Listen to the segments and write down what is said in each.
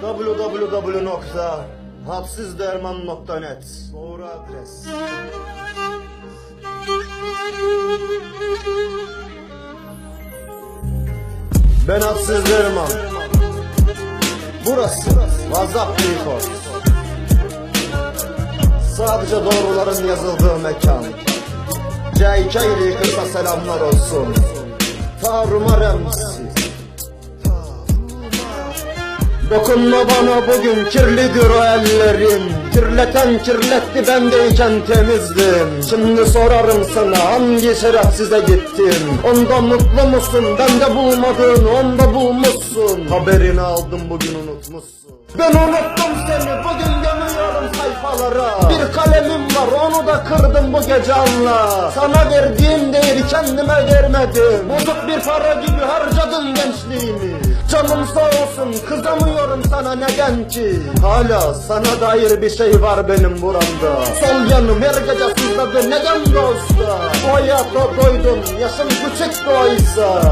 www.hadsizderman.net Doğru adres. Ben Hadsiz Derman. Burası WhatsApp Record. Sadece doğruların yazıldığı mekan. CK ile kısa selamlar olsun. Taruma Remzi. Dokunma bana bugün kirlidir o ellerim Kirleten kirletti bendeyken temizdim. Şimdi sorarım sana hangi şerefsize gittim? Onda mutlu musun? Bende bulmadın onda bulmuşsun. Haberini aldım bugün unutmuşsun. Ben unuttum seni bugün onu da kırdım bu gece anla. Sana verdiğim değeri kendime vermedim. Bozuk bir para gibi harcadın gençliğimi. Canım sağ olsun kızamıyorum sana neden ki Hala sana dair bir şey var benim buramda. Sol yanım her gece sızladı neden dosta Bu hayata doydum yaşım küçük de oysa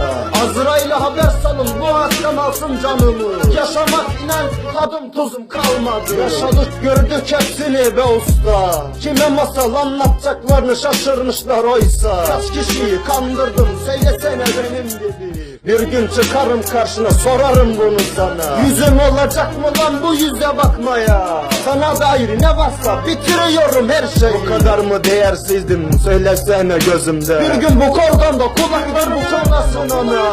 Azrail'e haber salın bu akşam alsın canımı Yaşamak inanç tadım tuzum kalmadı. Yaşadık gördük hepsini be usta. Kime masal anlatacaklarını şaşırmışlar oysa. Kaç kişiyi kandırdım söylesene benim gibi bir gün çıkarım karşına sorarım bunu sana. Yüzüm olacak mı lan bu yüze bakmaya? Sana dair ne varsa bitiriyorum her şeyi. Bu kadar mı değersizdim söylesene gözümde? Bir gün bu kordonda kulak ver bu konasın ona